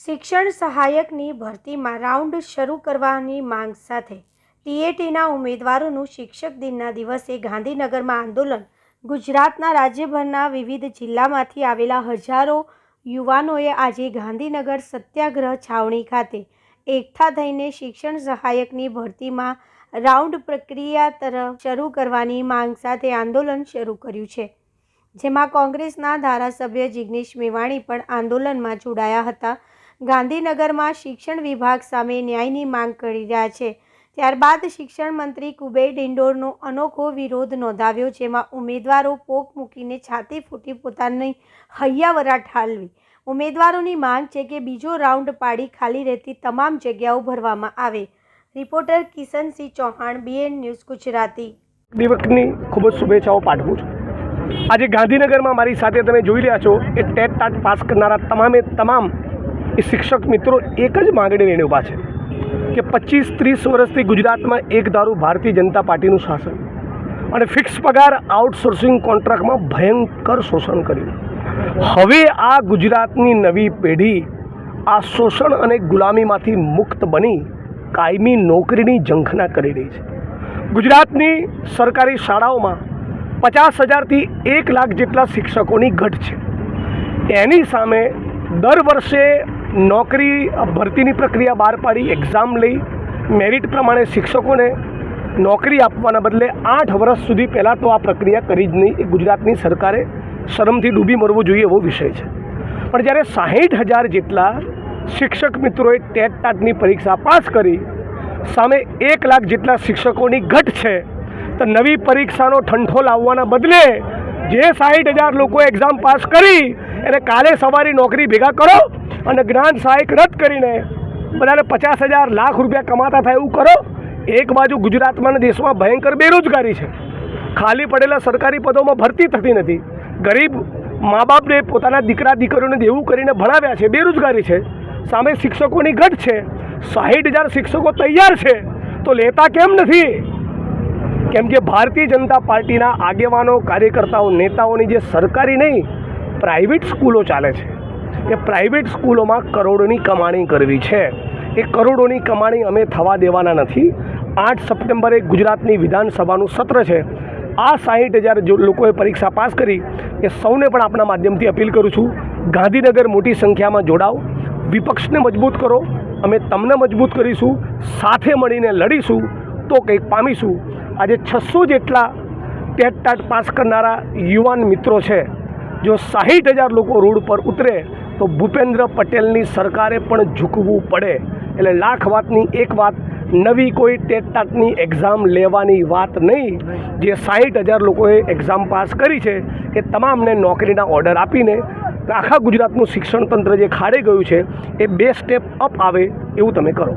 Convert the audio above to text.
શિક્ષણ સહાયકની ભરતીમાં રાઉન્ડ શરૂ કરવાની માંગ સાથે ટીએટીના ઉમેદવારોનું શિક્ષક દિનના દિવસે ગાંધીનગરમાં આંદોલન. ગુજરાતના રાજ્યભરના વિવિધ જિલ્લામાંથી આવેલા હજારો યુવાનોએ આજે ગાંધીનગર સત્યાગ્રહ છાવણી ખાતે એકઠા થઈને શિક્ષણ સહાયકની ભરતીમાં રાઉન્ડ પ્રક્રિયા તરફ શરૂ કરવાની માંગ સાથે આંદોલન શરૂ કર્યું છે. જેમાં કોંગ્રેસના ધારાસભ્ય જિગ્નેશ મેવાણી પણ આંદોલનમાં જોડાયા હતા. ગાંધીનગરમાં શિક્ષણ વિભાગ સામે ન્યાયની માંગ કરી રહ્યા છે. ત્યારબાદ શિક્ષણ મંત્રી કુબેર ડિંડોરનો અનોખો વિરોધ નોંધાવ્યો, જેમાં ઉમેદવારો પોક મૂકીને છાતી ફૂટી પોતાની હૈયાવરા ઠાલવી. ઉમેદવારોની માંગ છે કે બીજો રાઉન્ડ પાડી ખાલી રહેતી તમામ જગ્યાઓ ભરવામાં આવે. Reporter Kishansinh Chauhan, BN news Gujarati. દિવસની ખૂબ જ શુભેચ્છાઓ પાઠવું છું. આજે ગાંધીનગરમાં મારી સાથે તમે જોઈ રહ્યા છો એ ટેટ ટાટ પાસ કરનારા તમામે તમામ એ શિક્ષક મિત્રો એક જ માગણી લઈને ઊભા છે કે પચીસ ત્રીસ વર્ષથી ગુજરાતમાં એક ધારું ભારતીય જનતા પાર્ટીનું શાસન અને ફિક્સ પગાર આઉટસોર્સિંગ કોન્ટ્રાક્ટમાં ભયંકર શોષણ કર્યું. હવે આ ગુજરાતની નવી પેઢી આ શોષણ અને ગુલામીમાંથી મુક્ત બની કાયમી નોકરીની ઝંખના કરી રહી છે. ગુજરાતની સરકારી શાળાઓમાં પચાસ હજારથી એક લાખ જેટલા શિક્ષકોની ઘટ છે. એની સામે દર વર્ષે નોકરી ભરતીની પ્રક્રિયા બહાર પાડી એક્ઝામ લઈ મેરિટ પ્રમાણે શિક્ષકોને નોકરી આપવાના બદલે આઠ વર્ષ સુધી પહેલાં તો આ પ્રક્રિયા કરી જ નહીં. એ ગુજરાતની સરકારે શરમથી ડૂબી મરવું જોઈએ એવો વિષય છે. પણ જ્યારે સાહીઠ હજાર જેટલા શિક્ષક મિત્રોએ ટેટ ટાટની પરીક્ષા પાસ કરી, સામે એક લાખ જેટલા શિક્ષકોની ઘટ છે, તો નવી પરીક્ષાનો ઠંઠો લાવવાના બદલે જે સાહીઠ હજાર લોકો એક્ઝામ પાસ કરી એને કાલે સવારે નોકરી ભેગા કરો અને જ્ઞાન સહાયક રદ કરીને બધાને પચાસ હજાર લાખ રૂપિયા કમાતા થાય એવું કરો. એક બાજુ ગુજરાતમાં દેશમાં ભયંકર બેરોજગારી છે. ખાલી પડેલા સરકારી પદોમાં ભરતી થતી નથી. ગરીબ મા બાપને પોતાના દીકરા, દીકરીઓને દેવું કરીને ભણાવ્યા છે. બેરોજગારી છે. સામે શિક્ષકોની ઘટ છે. સાહીઠ હજાર શિક્ષકો તૈયાર છે. તો લેતા કેમ નથી? કેમ કે ભારતીય જનતા પાર્ટીના આગેવાનો, કાર્યકર્તાઓ, નેતાઓની જે સરકારી નહીં પ્રાઇવેટ સ્કૂલો ચાલે છે. એ પ્રાઇવેટ સ્કૂલોમાં કરોડોની કમાણી કરવી છે. એ કરોડોની કમાણી અમે થવા દેવાના નથી. આઠ સપ્ટેમ્બરે ગુજરાતની વિધાનસભાનું સત્ર છે. આ સાહીઠ હજાર જો લોકોએ પરીક્ષા પાસ કરી, એ સૌને પણ આપણા માધ્યમથી અપીલ કરું છું, ગાંધીનગર મોટી સંખ્યામાં જોડાઓ, વિપક્ષને મજબૂત કરો, અમે તમને મજબૂત કરીશું, સાથે મળીને લડીશું, તો કંઈક પામીશું. આજે છસો જેટલા ટેટ ટાટ પાસ કરનારા યુવાન મિત્રો છે. જો સાહીઠ હજાર લોકો રોડ પર ઉતરે, તો ભૂપેન્દ્ર પટેલની સરકારે પણ ઝૂકવું પડે. એટલે લાખ વાતની એક વાત, નવી કોઈ ટેટ ટાટની એક્ઝામ લેવાની વાત નહીં. જે સાહીઠ હજાર લોકોએ એક્ઝામ પાસ કરી છે, એ તમામને નોકરીના ઓર્ડર આપીને આખા ગુજરાતનું શિક્ષણ તંત્ર જે ખાડે ગયું છે, એ બે સ્ટેપ અપ આવે એવું તમે કરો.